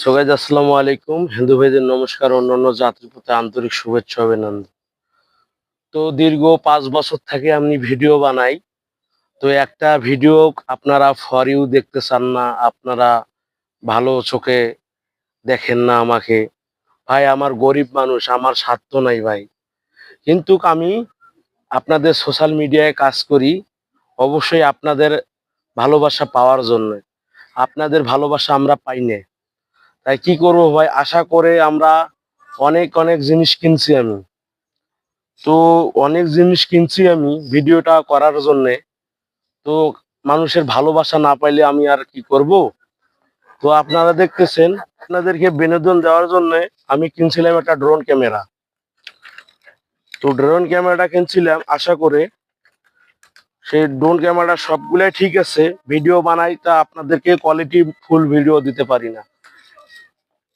So guys আসসালামু আলাইকুম। হিন্দু ভাইদের নমস্কার, অন্যান্য জাতির প্রতি আন্তরিক শুভেচ্ছা, অভিনন্দন। তো দীর্ঘ পাঁচ বছর থেকে আমি ভিডিও বানাই। তো একটা ভিডিও আপনারা ফর ইউ দেখতে চান না, আপনারা ভালো চোখে দেখেন না আমাকে। ভাই, আমার গরিব মানুষ, আমার স্বার্থ নাই ভাই। কিন্তু আমি আপনাদের সোশ্যাল মিডিয়ায় কাজ করি, অবশ্যই আপনাদের ভালোবাসা পাওয়ার জন্য। আপনাদের ভালোবাসা আমরা পাই না। তাই কি করব ভাই? আশা করে আমরা অনেক অনেক জিনিস কিনছি আমি। তো অনেক জিনিস কিনছি আমি ভিডিওটা করার জন্য। তো মানুষের ভালোবাসা না পাইলে আমি আর কি করব? তো আপনারা দেখতেছেন, আপনাদেরকে বিনোদন দেওয়ার জন্য আমি কিনছিলাম একটা ড্রোন ক্যামেরা। তো ড্রোন ক্যামেরাটা কিনছিলাম, আশা করে সেই ড্রোন ক্যামেরা সবগুলাই ঠিক আছে। ভিডিও বানাই তা আপনাদেরকে কোয়ালিটি ফুল ভিডিও দিতে পারি না।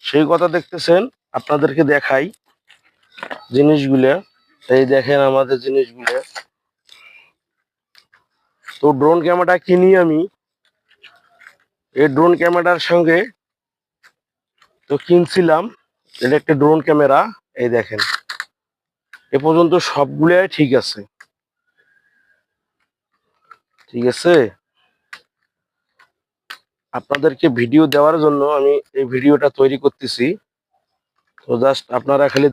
সেই কথা দেখতেছেন, আপনাদেরকে দেখাই জিনিসগুলো। এই দেখেন আমাদের জিনিসগুলো। তো ড্রোন ক্যামেরা কিনি আমি। এই ড্রোন ক্যামেরার সঙ্গে তো কিনছিলাম। এটা একটা ড্রোন ক্যামেরা এই দেখেন। এ পর্যন্ত সবগুলাই ঠিক আছে। ঠিক আছে? আপনাদেরকে ভিডিও দেওয়ার জন্য আমি এই ভিডিওটা তৈরি করতেছি। তো জাস্ট আপনারা খালি,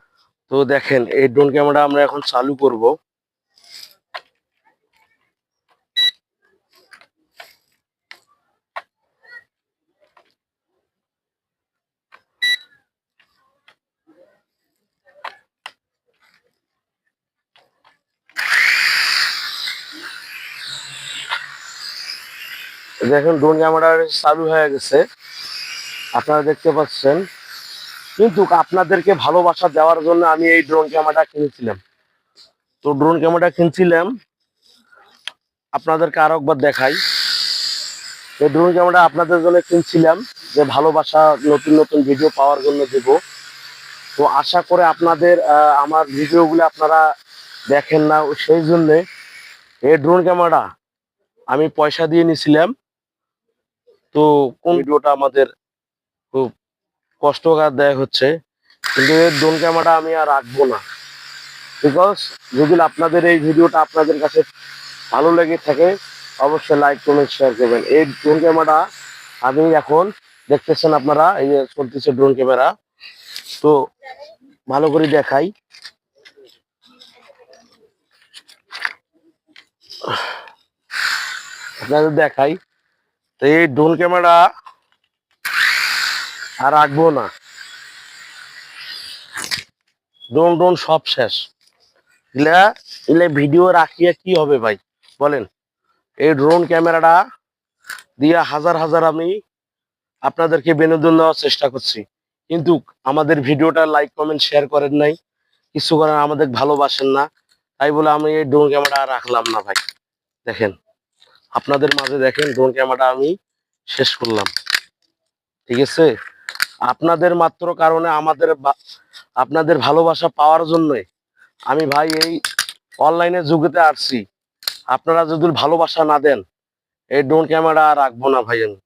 তো দেখেন, এই ড্রোন ক্যামেরা আমরা এখন চালু করব। দেখেন ড্রোন ক্যামেরা চালু হয়ে গেছে। আপনারা দেখতে পাচ্ছেন। কিন্তু আপনাদেরকে ভালোবাসা দেওয়ার জন্য আমি এই ড্রোন ক্যামেরাটা কিনেছিলাম। তো ড্রোন ক্যামেরাটা কিনছিলাম। আপনাদেরকে আরও একবার দেখাই। এই ড্রোন ক্যামেরা আপনাদের জন্য কিনছিলাম যে ভালোবাসা, নতুন নতুন ভিডিও পাওয়ার জন্য দেব। তো আশা করে আপনাদের আমার ভিডিওগুলো আপনারা দেখেন না, সেই জন্যে এই ড্রোন ক্যামেরা আমি পয়সা দিয়ে নিছিলাম। তো কোন ভিডিওটা আমাদের খুব কষ্টকর দেয় হচ্ছে কিন্তু এই ড্রোন ক্যামেরাটা আমি আর রাখব না। বিকজ যদি আপনাদের এই ভিডিওটা আপনাদের কাছে ভালো লেগে থাকে অবশ্যই লাইক কমেন্ট শেয়ার করবেন। এই ড্রোন ক্যামেরা আমি এখন দেখতেছেন আপনারা এই যে চলতেছে ড্রোন ক্যামেরা তো ভালো করে দেখাই। আপনাদের দেখাই। তো এই ড্রোন ক্যামেরা আর রাখব না। ড্রোন ড্রোন সব শেষ। ভিডিও রাখিয়া কি হবে ভাই? বলেন। এই ড্রোন ক্যামেরাটা দিয়ে হাজার হাজার আমি আপনাদেরকে বিনোদন দেওয়ার চেষ্টা করছি। কিন্তু আমাদের ভিডিওটা লাইক কমেন্ট শেয়ার করেন নাই। কিছু করেন আমাদের ভালোবাসেন না। তাই বলে আমি এই ড্রোন ক্যামেরা রাখলাম না ভাই। দেখেন। আপনাদের মাঝে দেখেন ড্রোন ক্যামেরাটা আমি শেষ করলাম। ঠিক আছে? আপনাদের মাত্র কারণে আমাদের আপনাদের ভালোবাসা পাওয়ার জন্যই আমি ভাই এই অনলাইনে যুগেতে আসছি। আপনারা যদি ভালোবাসা না দেন, এই ড্রোন ক্যামেরা রাখব না ভাই আমি।